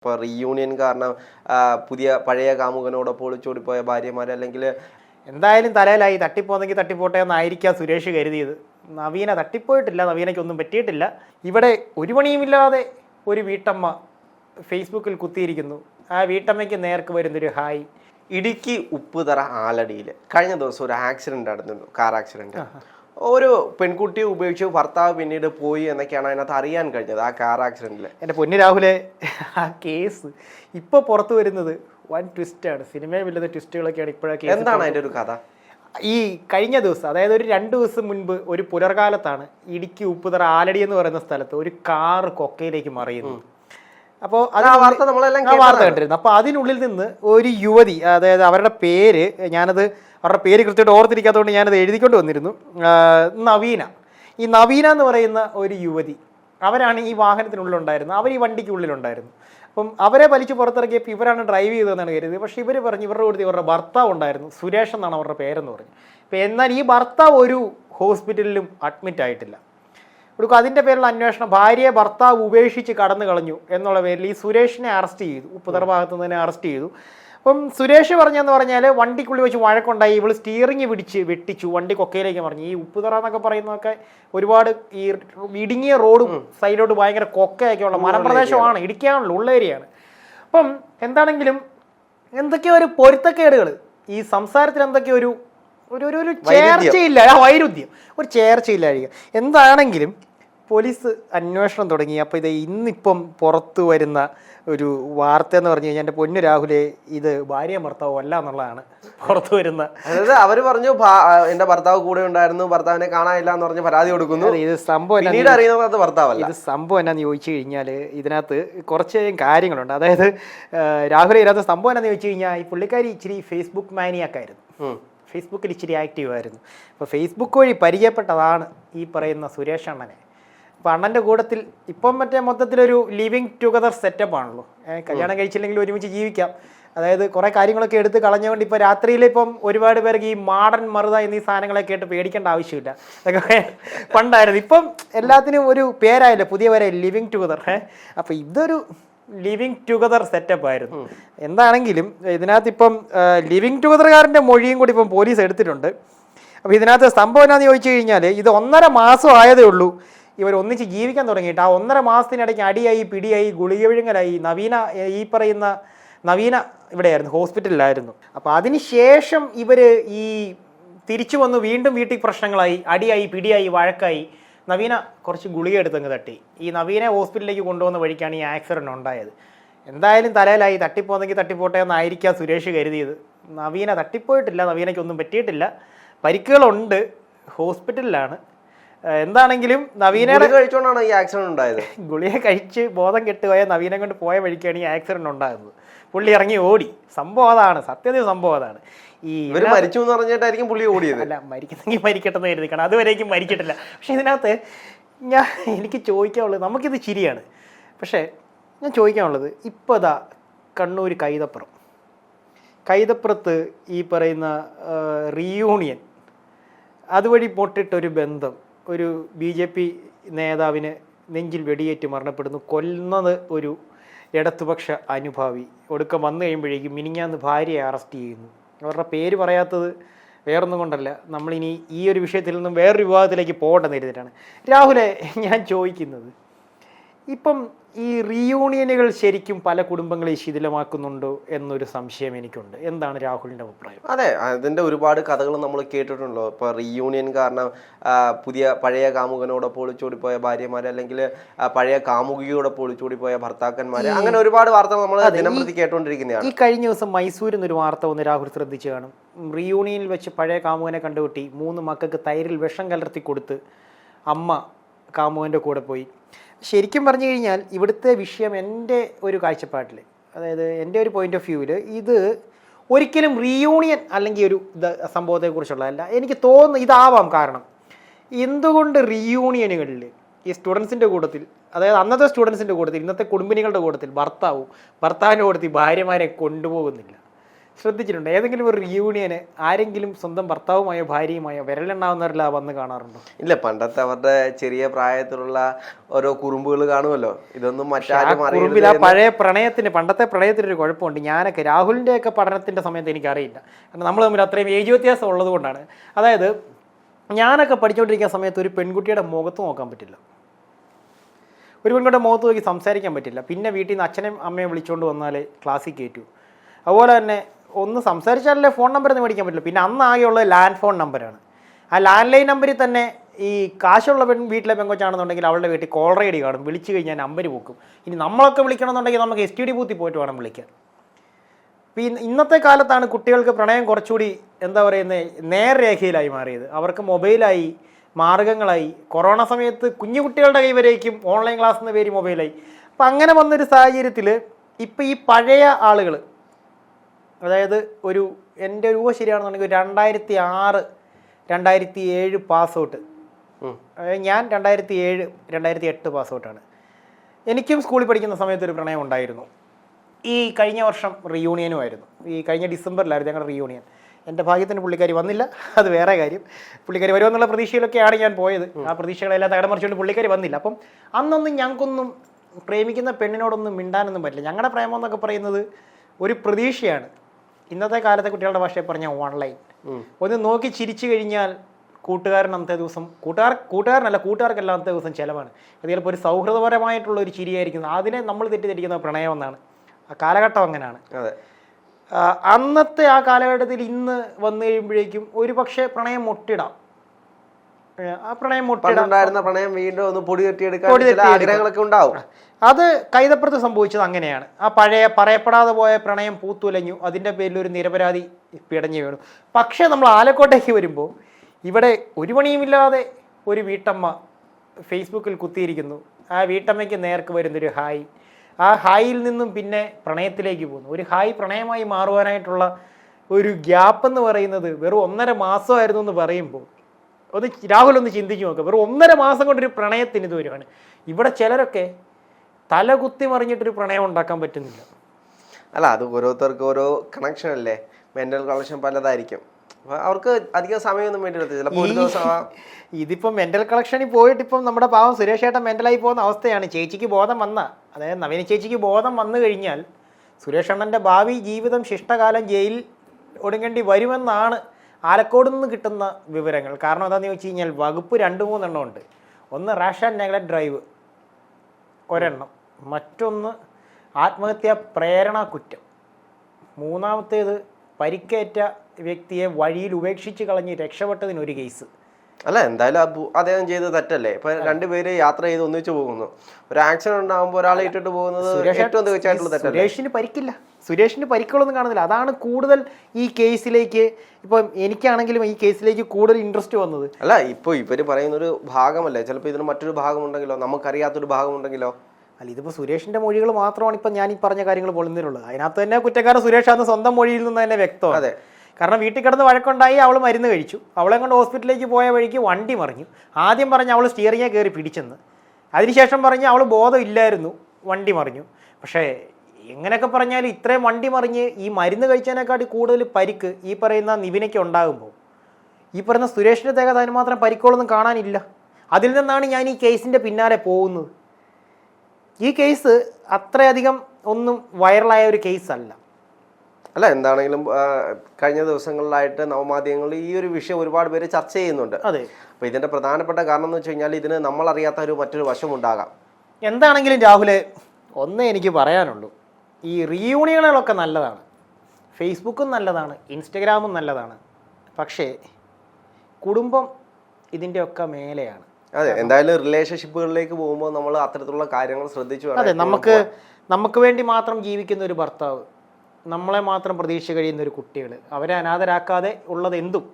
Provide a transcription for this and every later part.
ഇപ്പോൾ റീയൂണിയൻ കാരണം പുതിയ പഴയ കാമുകനോടൊപ്പം ഒളിച്ചോടിപ്പോയ ഭാര്യമാർ അല്ലെങ്കിൽ എന്തായാലും തലയിലായി. തട്ടിപ്പോന്നെങ്കിൽ തട്ടിപ്പോട്ടെ എന്നായിരിക്കാം സുരേഷ് കരുതിയത്. നവീന തട്ടിപ്പോയിട്ടില്ല. നവീനയ്ക്കൊന്നും പറ്റിയിട്ടില്ല. ഇവിടെ ഒരു പണിയുമില്ലാതെ ഒരു വീട്ടമ്മ ഫേസ്ബുക്കിൽ കുത്തിയിരിക്കുന്നു. ആ വീട്ടമ്മയ്ക്ക് നേർക്ക് വരുന്നൊരു ഹായ്. ഇടുക്കി ഉപ്പുതറ ആലടിയിൽ കഴിഞ്ഞ ദിവസം ഒരു ആക്സിഡന്റ് നടന്നിരുന്നു. കാർ ആക്സിഡന്റ് ഒരു പെൺകുട്ടിയെ ഉപയോഗിച്ച് ഭർത്താവ് പിന്നീട് പോയി എന്നൊക്കെയാണ് അതിനകത്ത് അറിയാൻ കഴിഞ്ഞത് ആ കാർ ആക്സിഡന്റിൽ എന്റെ പൊന്നു രാഹുലെ ആ കേസ് ഇപ്പോൾ പുറത്തു വരുന്നത് വൻ ട്വിസ്റ്റാണ് സിനിമയില്ലാത്ത ട്വിസ്റ്റുകളൊക്കെയാണ് ഇപ്പോഴൊക്കെ എന്താണ് അതിന്റെ ഒരു കഥ? ഈ കഴിഞ്ഞ ദിവസം അതായത് ഒരു രണ്ട് ദിവസം മുൻപ് ഒരു പുലർകാലത്താണ് ഇടുക്കി ഉപ്പുതറ ആലടി എന്ന് പറയുന്ന സ്ഥലത്ത് ഒരു കാർ കൊക്കയിലേക്ക് മറിയുന്നു അപ്പോൾ അത് ആ വാർത്ത നമ്മളെല്ലാം വാർത്ത കണ്ടിരുന്നു. അപ്പോൾ അതിനുള്ളിൽ നിന്ന് ഒരു യുവതി അതായത് അവരുടെ പേര് ഞാനത് അവരുടെ പേര് കൃത്യമായിട്ട് ഓർത്തിരിക്കാത്തതുകൊണ്ട് ഞാനത് എഴുതിക്കൊണ്ട് വന്നിരുന്നു. നവീന. ഈ നവീന എന്ന് പറയുന്ന ഒരു യുവതി അവരാണ് ഈ വാഹനത്തിനുള്ളിലുണ്ടായിരുന്നത്. അവർ ഈ വണ്ടിക്കുള്ളിലുണ്ടായിരുന്നു. അപ്പം അവരെ വലിച്ചു പുറത്തിറക്കിയപ്പോൾ ഇവരാണ് ഡ്രൈവ് ചെയ്തതെന്നാണ് കരുതിയത്. പക്ഷേ ഇവർ പറഞ്ഞു ഇവരുടെ കൂടെ ഇവരുടെ ഭർത്താവ് ഉണ്ടായിരുന്നു. സുരേഷ് എന്നാണ് അവരുടെ പേരെന്ന് പറഞ്ഞു. ഇപ്പം എന്നാൽ ഈ ഭർത്താവ് ഒരു ഹോസ്പിറ്റലിലും അഡ്മിറ്റ് ആയിട്ടില്ല. കൊടുക്കും അതിന്റെ പേരിലുള്ള അന്വേഷണം ഭാര്യയെ ഭർത്താവ് ഉപേക്ഷിച്ച് കടന്നു കളഞ്ഞു എന്നുള്ള പേരിൽ ഈ സുരേഷിനെ അറസ്റ്റ് ചെയ്തു. ഉപ്പുതറ ഭാഗത്തു നിന്ന് തന്നെ അറസ്റ്റ് ചെയ്തു. അപ്പം സുരേഷ് പറഞ്ഞെന്ന് പറഞ്ഞാൽ വണ്ടിക്കുള്ളിൽ വെച്ച് വഴക്കുണ്ടായി. ഇവൾ സ്റ്റിയറിംഗ് പിടിച്ച് വെട്ടിച്ചു. വണ്ടി കൊക്കയിലേക്ക് പറഞ്ഞു ഈ ഉപ്പുതറ എന്നൊക്കെ പറയുന്നതൊക്കെ ഒരുപാട് ഈ ഇടുങ്ങിയ റോഡും സൈഡിലോട്ട് ഭയങ്കര കൊക്കയൊക്കെ ഉള്ള മലമ്പ്രദേശമാണ്. ഇടിക്കാണല്ലോ ഉള്ള ഏരിയയാണ്. അപ്പം എന്താണെങ്കിലും എന്തൊക്കെയോ ഒരു പൊരുത്തക്കേടുകൾ ഈ സംസാരത്തിൽ എന്തൊക്കെയോ ഒരു ഒരു ഒരു ഒരു ചേർച്ചയില്ല. ആ വൈരുദ്ധ്യം. ഒരു ചേർച്ചയില്ലായിരിക്കും. എന്താണെങ്കിലും പോലീസ് അന്വേഷണം തുടങ്ങി. അപ്പോൾ ഇത് ഇന്നിപ്പം പുറത്തു വരുന്ന ഒരു വാർത്ത എന്ന് പറഞ്ഞു കഴിഞ്ഞാൽ എന്റെ പൊന്നു രാഹുലെ ഇത് ഭാര്യ ഭർത്താവ് അല്ല എന്നുള്ളതാണ് പുറത്തു വരുന്ന. അതായത് അവർ പറഞ്ഞു എന്റെ എന്റെ ഭർത്താവ് കൂടെ ഉണ്ടായിരുന്നു ഭർത്താവിനെ കാണാനില്ല എന്ന് പറഞ്ഞ് പരാതി കൊടുക്കുന്നു. ഇത് സംഭവം പിന്നീട് അറിയുന്നത് അത് ഭർത്താവല്ല. ഇത് സംഭവം എന്നാന്ന് ചോദിച്ചു കഴിഞ്ഞാൽ ഇതിനകത്ത് കുറച്ച് കാര്യങ്ങളുണ്ട്. അതായത് രാഹുലെ രാഹുൽ ഇതിനകത്ത് സംഭവം എന്നാന്ന് ചോദിച്ചു കഴിഞ്ഞാൽ ഈ പുള്ളിക്കാരി ഇച്ചിരി ഫേസ്ബുക്ക് മാനിയാക്കായിരുന്നു ആയിരുന്നു. ഫേസ്ബുക്കിൽ ഇച്ചിരി ആക്റ്റീവ് ആയിരുന്നു. അപ്പോൾ ഫേസ്ബുക്ക് വഴി പരിചയപ്പെട്ടതാണ് ഈ പറയുന്ന സുരേഷ് അണ്ണനെ. അപ്പോൾ അണ്ണന്റെ കൂടത്തിൽ ഇപ്പം മറ്റേ മൊത്തത്തിലൊരു ലിവിങ് ടുഗദർ സെറ്റപ്പ് ആണല്ലോ. കല്യാണം കഴിച്ചില്ലെങ്കിൽ ഒരുമിച്ച് ജീവിക്കാം. അതായത് കുറേ കാര്യങ്ങളൊക്കെ എടുത്ത് കളഞ്ഞുകൊണ്ട് ഇപ്പോൾ രാത്രിയിൽ ഇപ്പം ഒരുപാട് പേർക്ക് ഈ മാടൻ മറുത എന്നീ സാധനങ്ങളൊക്കെ ആയിട്ട് പേടിക്കേണ്ട ആവശ്യമില്ല. അതൊക്കെ പണ്ടായിരുന്നു. ഇപ്പം എല്ലാത്തിനും ഒരു പേരായില്ല പുതിയ പേരായി ലിവിങ് ടുഗദർ അപ്പോൾ ഇതൊരു ലിവിങ് ടുഗദർ സെറ്റപ്പ് ആയിരുന്നു. എന്താണെങ്കിലും ഇതിനകത്ത് ഇപ്പം ലിവിങ് ടുഗദർകാരന്റെ മൊഴിയും കൂടി ഇപ്പം പോലീസ് എടുത്തിട്ടുണ്ട്. അപ്പോൾ ഇതിനകത്ത് സംഭവം എന്നാന്ന് ചോദിച്ചു കഴിഞ്ഞാൽ ഇത് ഒന്നര മാസം ആയതേ ഉള്ളൂ. ഇവർ ഒന്നിച്ച് ജീവിക്കാൻ തുടങ്ങിയിട്ട് ആ ഒന്നര മാസത്തിനിടയ്ക്ക് അടിയായി പിടിയായി ഗുളിക വിഴുങ്ങലായി നവീന ഈ പറയുന്ന നവീന ഇവിടെയായിരുന്നു ഹോസ്പിറ്റലിലായിരുന്നു. അപ്പോൾ അതിന് ശേഷം ഇവർ ഈ തിരിച്ചു വന്ന് വീണ്ടും വീട്ടിൽ പ്രശ്നങ്ങളായി. അടിയായി പിടിയായി വഴക്കായി. നവീന കുറച്ച് ഗുളിക എടുത്തങ്ങ് തട്ടി. ഈ നവീനെ ഹോസ്പിറ്റലിലേക്ക് കൊണ്ടുവന്ന വഴിക്കാണ് ഈ ആക്സിഡന്റ് ഉണ്ടായത്. എന്തായാലും തലയിലായി. തട്ടിപ്പോന്നെങ്കിൽ തട്ടിപ്പോട്ടെ എന്നായിരിക്കാം സുരേഷ് കരുതിയത്. നവീന തട്ടിപ്പോയിട്ടില്ല നവീനയ്ക്കൊന്നും പറ്റിയിട്ടില്ല. പരിക്കുകളുണ്ട്. ഹോസ്പിറ്റലിലാണ്. എന്താണെങ്കിലും നവീനയുടെ കഴിച്ചുകൊണ്ടാണ് ഈ ആക്സിഡന്റ് ഉണ്ടായത്. ഗുളിയെ കഴിച്ച് ബോധം കെട്ടുപോയ നവീനെ കൊണ്ട് പോയ വഴിക്കാണ് ഈ ആക്സിഡന്റ് ഉണ്ടാകുന്നത്. പുള്ളി ഇറങ്ങി ഓടി. സംഭവം അതാണ്. സത്യത്തിൽ സംഭവം അതാണ്. ഈ മരിച്ചു എന്ന് പറഞ്ഞിട്ടായിരിക്കും പുള്ളി ഓടിയത്. അല്ല മരിക്കുന്നെങ്കിൽ മരിക്കട്ടെന്ന് കരുതിക്കണം. അതുവരേക്കും മരിക്കട്ടില്ല പക്ഷെ ഇതിനകത്ത് ഞാൻ എനിക്ക് ചോദിക്കാനുള്ളത് നമുക്കിത് ശരിയാണ്. പക്ഷേ ഞാൻ ചോദിക്കാനുള്ളത് ഇപ്പോൾ ഇതാ കണ്ണൂർ കൈതപ്പുറം. കൈതപ്പുറത്ത് ഈ പറയുന്ന റീയൂണിയൻ അതുവഴി പൊട്ടിട്ടൊരു ബന്ധം. ഒരു ബി ജെ പി നേതാവിന് നെഞ്ചിൽ വെടിയേറ്റ് മരണപ്പെടുന്നു. കൊല്ലുന്നത് ഒരു ഇടതുപക്ഷ അനുഭാവി. ഒടുക്കം വന്നു കഴിയുമ്പോഴേക്കും മിനിങ്ങാന്ന് ഭാര്യയെ അറസ്റ്റ് ചെയ്യുന്നു. അവരുടെ പേര് പറയാത്തത് വേറൊന്നും കൊണ്ടല്ല. നമ്മളിനി ഈ ഒരു വിഷയത്തിൽ നിന്നും വേറൊരു വിവാദത്തിലേക്ക് പോകേണ്ടെന്ന് കരുതിയിട്ടാണ്. രാഹുലെ ഞാൻ ചോദിക്കുന്നത് ഇപ്പം ഈ റീയൂണിയനുകൾ ശരിക്കും പല കുടുംബങ്ങളെ ശിഥിലമാക്കുന്നുണ്ടോ എന്നൊരു സംശയം എനിക്കുണ്ട്. എന്താണ് രാഹുലിന്റെ അഭിപ്രായം? അതെ അതിന്റെ ഒരുപാട് കഥകൾ നമ്മൾ കേട്ടിട്ടുണ്ടല്ലോ. ഇപ്പൊ റീയൂണിയൻ കാരണം പുതിയ പഴയ കാമുകനോടൊപ്പം ഒളിച്ചോടിപ്പോയ ഭാര്യമാര് അല്ലെങ്കിൽ പഴയ കാമുകിയോടൊപ്പം ഒളിച്ചോടിപ്പോയ ഭർത്താക്കന്മാര് അങ്ങനെ ഒരുപാട് വാർത്തകൾ നമ്മൾ ദിനംപ്രതി കേട്ടുകൊണ്ടിരിക്കുന്നതാണ് ഈ കഴിഞ്ഞ ദിവസം മൈസൂരിൽ നിന്നൊരു വാർത്ത വന്ന് രാഹുൽ ശ്രദ്ധിച്ചു കാണും. റീയൂണിയനിൽ വെച്ച് പഴയ കാമുകനെ കണ്ടുകൂട്ടി മൂന്ന് മക്കൾക്ക് തൈരിൽ വിഷം കലർത്തി കൊടുത്ത് അമ്മ കാമുകന്റെ കൂടെ പോയി. ശരിക്കും പറഞ്ഞു കഴിഞ്ഞാൽ ഇവിടുത്തെ വിഷയം എന്റെ ഒരു കാഴ്ചപ്പാട്ടിൽ അതായത് എന്റെ ഒരു പോയിന്റ് ഓഫ് വ്യൂവിൽ ഇത് ഒരിക്കലും റീയൂണിയൻ അല്ലെങ്കിൽ ഒരു ഇത് സംഭവത്തെക്കുറിച്ചുള്ളതല്ല എനിക്ക് തോന്നുന്നു ഇതാവാം കാരണം. എന്തുകൊണ്ട് റീയൂണിയനുകളിൽ ഈ സ്റ്റുഡൻസിന്റെ കൂട്ടത്തിൽ അതായത് അന്നത്തെ സ്റ്റുഡൻസിന്റെ കൂട്ടത്തിൽ ഇന്നത്തെ കുടുംബിനികളുടെ കൂട്ടത്തിൽ ഭർത്താവും ഭർത്താവിന്റെ കൂട്ടത്തിൽ ഭാര്യമാരെ കൊണ്ടുപോകുന്നില്ല? ശ്രദ്ധിച്ചിട്ടുണ്ട്. ഏതെങ്കിലും ഒരു റിയൂണിയന് ആരെങ്കിലും സ്വന്തം ഭർത്താവുമായോ ഭാര്യയുമായോ വിരലെണ്ണാവുന്നവരിലാ വന്ന് കാണാറുണ്ടോ? ഇല്ല പണ്ടത്തെ അവരുടെ ചെറിയ പ്രായത്തിലുള്ള ഓരോ കുറുമ്പുകൾ കാണുമല്ലോ. ഇതൊന്നും മറ്റാരും കുറുമ്പിൽ ആ പഴയ പ്രണയത്തിന് പണ്ടത്തെ പ്രണയത്തിന് ഒരു കുഴപ്പമുണ്ട്. ഞാനൊക്കെ രാഹുലിന്റെ ഒക്കെ പഠനത്തിന്റെ സമയത്ത് എനിക്കറിയില്ല. കാരണം നമ്മൾ തമ്മിൽ അത്രയും ഏജ് വ്യത്യാസം ഉള്ളത് കൊണ്ടാണ്. അതായത് ഞാനൊക്കെ പഠിച്ചുകൊണ്ടിരിക്കുന്ന സമയത്ത് ഒരു പെൺകുട്ടിയുടെ മുഖത്ത് നോക്കാൻ പറ്റില്ല. ഒരു പെൺകുട്ടിയുടെ മുഖത്ത് നോക്കി സംസാരിക്കാൻ പറ്റില്ല. പിന്നെ വീട്ടിൽ നിന്ന് അച്ഛനെയും അമ്മയും വിളിച്ചുകൊണ്ട് വന്നാൽ ക്ലാസ്സിൽ കയറ്റൂ അതുപോലെ തന്നെ ഒന്ന് സംസാരിച്ചാലല്ലേ ഫോൺ നമ്പർ ഒന്നും മേടിക്കാൻ പറ്റില്ല പിന്നെ അന്ന് ആകെയുള്ളത് ലാൻഡ് ഫോൺ നമ്പറാണ്. ആ ലാൻഡ് ലൈൻ നമ്പറിൽ തന്നെ ഈ കാശുള്ള പെൺ വീട്ടിലെ പെങ്കൊച്ചാണെന്നുണ്ടെങ്കിൽ അവളുടെ വീട്ടിൽ കോൾ റൈഡി കാണും. വിളിച്ചു കഴിഞ്ഞാൽ നമ്പർ പോക്കും. ഇനി നമ്മളൊക്കെ വിളിക്കണമെന്നുണ്ടെങ്കിൽ നമുക്ക് എസ് ടി ഡി ബൂത്തിൽ പോയിട്ട് വേണം വിളിക്കാൻ. ഇപ്പം ഇന്ന് ഇന്നത്തെ കാലത്താണ് കുട്ടികൾക്ക് പ്രണയം കുറച്ചുകൂടി എന്താ പറയുന്നത് നേർരേഖയിലായി മാറിയത്. അവർക്ക് മൊബൈലായി മാർഗങ്ങളായി. കൊറോണ സമയത്ത് കുഞ്ഞു കുട്ടികളുടെ കൈവരേക്കും ഓൺലൈൻ ക്ലാസ് എന്ന പേര് മൊബൈലായി. അപ്പം അങ്ങനെ വന്നൊരു സാഹചര്യത്തിൽ ഇപ്പം ഈ പഴയ ആളുകൾ അതായത് ഒരു എന്റെ ഊഹ ശരിയാണെന്നുണ്ടെങ്കിൽ രണ്ടായിരത്തി ആറ് രണ്ടായിരത്തി ഏഴ് പാസ് ഔട്ട് അതായത് ഞാൻ രണ്ടായിരത്തി ഏഴ് രണ്ടായിരത്തി എട്ട് പാസ് ഔട്ടാണ് എനിക്കും സ്കൂളിൽ പഠിക്കുന്ന സമയത്ത് ഒരു പ്രണയം ഉണ്ടായിരുന്നു. ഈ കഴിഞ്ഞ വർഷം റിയൂണിയനുമായിരുന്നു ഈ കഴിഞ്ഞ ഡിസംബറിലായിരുന്നു ഞങ്ങളുടെ റിയൂണിയൻ എന്റെ ഭാഗ്യത്തിന് പുള്ളിക്കാരി വന്നില്ല. അത് വേറെ കാര്യം. പുള്ളിക്കാരി വരുമെന്നുള്ള പ്രതീക്ഷയിലൊക്കെയാണ് ഞാൻ പോയത്. ആ പ്രതീക്ഷകളെല്ലാം തകടമറിച്ചുകൊണ്ട് പുള്ളിക്കാരി വന്നില്ല. അപ്പം അന്നൊന്നും ഞങ്ങൾക്കൊന്നും പ്രേമിക്കുന്ന പെണ്ണിനോടൊന്നും മിണ്ടാനൊന്നും പറ്റില്ല. ഞങ്ങളുടെ പ്രേമം എന്നൊക്കെ പറയുന്നത് ഒരു പ്രതീക്ഷയാണ്. ഇന്നത്തെ കാലത്തെ കുട്ടികളുടെ ഭാഷയെ പറഞ്ഞ ഓൺലൈൻ. ഒന്ന് നോക്കി ചിരിച്ചു കഴിഞ്ഞാൽ കൂട്ടുകാരൻ അന്നത്തെ ദിവസം കൂട്ടുകാർ കൂട്ടുകാരനല്ല കൂട്ടുകാർക്കെല്ലാം അന്നത്തെ ദിവസം ചിലവാണ്. അത് ചിലപ്പോൾ ഒരു സൗഹൃദപരമായിട്ടുള്ള ഒരു ചിരിയായിരിക്കും അതിനെ നമ്മൾ തെറ്റിദ്ധരിക്കുന്ന പ്രണയം എന്നാണ്. ആ കാലഘട്ടം അങ്ങനെയാണ്. അന്നത്തെ ആ കാലഘട്ടത്തിൽ ഇന്ന് വന്നു കഴിയുമ്പോഴേക്കും ഒരു പക്ഷേ പ്രണയം മുട്ടിടാം. ആ പണ്ടുണ്ടായിരുന്ന പ്രണയം വീണ്ടും ഒന്ന് പൊടി തട്ടിയെടുക്കാൻ ചില തട്ടിയെടുക്കാം. ആഗ്രഹങ്ങളൊക്കെ ഉണ്ടാവും. അത് കൈതപ്പുറത്ത് സംഭവിച്ചത് അങ്ങനെയാണ്. ആ പഴയ പറയപ്പെടാതെ പോയ പ്രണയം പൂത്തുലഞ്ഞു. അതിന്റെ പേരിൽ ഒരു നിരപരാധി പിടഞ്ഞു വീണു. പക്ഷേ നമ്മൾ ആലക്കോട്ടേക്ക് വരുമ്പോൾ ഇവിടെ ഒരു പണിയുമില്ലാതെ ഒരു വീട്ടമ്മ ഫേസ്ബുക്കിൽ കുത്തിയിരിക്കുന്നു. ആ വീട്ടമ്മയ്ക്ക് നേർക്ക് വരുന്നൊരു ഹായ്. ആ ഹായിൽ നിന്നും പിന്നെ പ്രണയത്തിലേക്ക് പോകുന്നു. ഒരു ഹായ് പ്രണയമായി മാറുവാനായിട്ടുള്ള ഒരു ഗ്യാപ്പ് എന്ന് പറയുന്നത് വെറും ഒന്നര മാസമായിരുന്നു എന്ന് പറയുമ്പോൾ ഒന്ന് രാഹുൽ ഒന്ന് ചിന്തിച്ച് നോക്കുക വെറും ഒന്നര മാസം കൊണ്ടൊരു പ്രണയത്തിന് ഇത് വരുവാണ്. ഇവിടെ ചിലരൊക്കെ തല കുത്തി മറിഞ്ഞിട്ടൊരു പ്രണയം ഉണ്ടാക്കാൻ പറ്റുന്നില്ല. അല്ല അത് ഓരോരുത്തർക്ക് ഓരോ കണക്ഷൻ അല്ലേ? മെന്റൽ കണക്ഷൻ പലതായിരിക്കും. അവർക്ക് അധികം സമയമൊന്നും വേണ്ടി ഇതിപ്പം മെന്റൽ കളക്ഷനിൽ പോയിട്ട് ഇപ്പം നമ്മുടെ പാവം സുരേഷ് ഏട്ടൻ മെന്റലായി പോകുന്ന അവസ്ഥയാണ്. ചേച്ചിക്ക് ബോധം വന്ന അതായത് നവീന ചേച്ചിക്ക് ബോധം വന്നു കഴിഞ്ഞാൽ സുരേഷ് അണ്ണന്റെ ഭാവി ജീവിതം ശിഷ്ടകാലം ജയിൽ ഒടുങ്ങേണ്ടി വരുമെന്നാണ് ആലക്കോട് നിന്ന് കിട്ടുന്ന വിവരങ്ങൾ. കാരണം എന്താണെന്ന് ചോദിച്ചു കഴിഞ്ഞാൽ വകുപ്പ് രണ്ട് മൂന്നെണ്ണം ഉണ്ട്. ഒന്ന് റാഷ് ആൻഡ് നെഗ്ലക്ട് ഡ്രൈവ് ഒരെണ്ണം. മറ്റൊന്ന് ആത്മഹത്യാ പ്രേരണ കുറ്റം. മൂന്നാമത്തേത് പരിക്കേറ്റ വ്യക്തിയെ വഴിയിൽ ഉപേക്ഷിച്ച് കളഞ്ഞ് രക്ഷപ്പെട്ടതിനൊരു കേസ്. അല്ല എന്തായാലും അബു അദ്ദേഹം ചെയ്ത് തെറ്റല്ലേ? ഇപ്പൊ രണ്ടുപേര് യാത്ര ചെയ്ത് ഒന്നിച്ചു പോകുന്നു. ഒരു ആക്സിഡന്റ് ഉണ്ടാകുമ്പോൾ ഒരാളെ ഇട്ടിട്ട് പോകുന്നത് ഏറ്റവും തീർച്ചയായിട്ടുള്ള തെറ്റല്ലേ? സുരേഷിന് പരിക്കില്ല. സുരേഷിന് പരിക്കുകളൊന്നും കാണുന്നില്ല. അതാണ് കൂടുതൽ ഈ കേസിലേക്ക് ഇപ്പം എനിക്കാണെങ്കിലും ഈ കേസിലേക്ക് കൂടുതൽ ഇൻട്രസ്റ്റ് വന്നത്. അല്ല ഇപ്പൊ ഇവർ പറയുന്ന ഒരു ഭാഗമല്ലേ? ചിലപ്പോൾ ഇതിന് മറ്റൊരു ഭാഗമുണ്ടെങ്കിലോ? നമുക്കറിയാത്തൊരു ഭാഗമുണ്ടെങ്കിലോ? അല്ല ഇതിപ്പോൾ സുരേഷിന്റെ മൊഴികൾ മാത്രമാണ് ഇപ്പം ഞാൻ ഈ പറഞ്ഞ കാര്യങ്ങൾ പൊളുന്നതിലുള്ളത് അതിനകത്ത് തന്നെ കുറ്റക്കാരൻ സുരേഷ് സ്വന്തം മൊഴിയിൽ നിന്ന് തന്നെ വ്യക്തമാണ്. അതെ. കാരണം വീട്ടിൽ കിടന്ന് വഴക്കുണ്ടായി അവൾ മരുന്ന് കഴിച്ചു. അവളെ കൊണ്ട് ഹോസ്പിറ്റലിലേക്ക് പോയ വഴിക്ക് വണ്ടി മറിഞ്ഞു. ആദ്യം പറഞ്ഞ് അവൾ സ്റ്റിയറിങ്ങെ കയറി പിടിച്ചെന്ന്. അതിനുശേഷം പറഞ്ഞ് അവൾ ബോധമില്ലായിരുന്നു വണ്ടി മറിഞ്ഞു. പക്ഷേ എങ്ങനെയൊക്കെ പറഞ്ഞാലും ഇത്രയും വണ്ടി മറിഞ്ഞ് ഈ മരുന്ന് കഴിച്ചതിനെക്കാട്ടി കൂടുതൽ പരിക്ക് ഈ പറയുന്ന നിവിനയ്ക്ക് ഉണ്ടാകുമ്പോൾ. ഈ പറയുന്ന സുരേഷിന്റെ ദേഹത്ത് അതിന് മാത്രം പരിക്കുകളൊന്നും കാണാനില്ല. അതിൽ നിന്നാണ് ഞാൻ ഈ കേസിന്റെ പിന്നാലെ പോകുന്നത്. ഈ കേസ് അത്രയധികം ഒന്നും വൈറലായ ഒരു കേസല്ല. അല്ല എന്താണെങ്കിലും കഴിഞ്ഞ ദിവസങ്ങളിലായിട്ട് നവമാധ്യമങ്ങളിൽ ഈ ഒരു വിഷയം ഒരുപാട് പേര് ചർച്ച ചെയ്യുന്നുണ്ട്. അതെ. അപ്പൊ ഇതിന്റെ പ്രധാനപ്പെട്ട കാരണം എന്ന് വെച്ച് കഴിഞ്ഞാൽ ഇതിന് നമ്മൾ അറിയാത്ത ഒരു മറ്റൊരു വശം ഉണ്ടാകാം. എന്താണെങ്കിലും രാഹുലെ ഒന്നേ എനിക്ക് പറയാനുള്ളൂ. ഈ റീയൂണിയനുകളൊക്കെ നല്ലതാണ്. ഫേസ്ബുക്കും നല്ലതാണ്. ഇൻസ്റ്റഗ്രാമും നല്ലതാണ്. പക്ഷേ കുടുംബം ഇതിന്റെയൊക്കെ മേലെയാണ്. അതെ എന്തായാലും റിലേഷൻഷിപ്പുകളിലേക്ക് പോകുമ്പോൾ നമ്മൾ അത്തരത്തിലുള്ള കാര്യങ്ങൾ ശ്രദ്ധിച്ചു അതെ നമുക്ക് നമുക്ക് വേണ്ടി മാത്രം ജീവിക്കുന്ന ഒരു ഭർത്താവ് നമ്മളെ മാത്രം പ്രതീക്ഷ കഴിയുന്ന ഒരു കുട്ടികൾ അവരെ അനാഥരാക്കാതെ ഉള്ളത് എന്തും.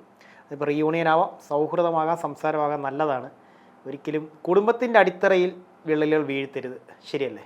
അതിപ്പോൾ റീയൂണിയൻ ആവാം സൗഹൃദമാകാം സംസാരമാകാം നല്ലതാണ്. ഒരിക്കലും കുടുംബത്തിന്റെ അടിത്തറയിൽ വിള്ളലുകൾ വീഴ്ത്തരുത്. ശരിയല്ലേ?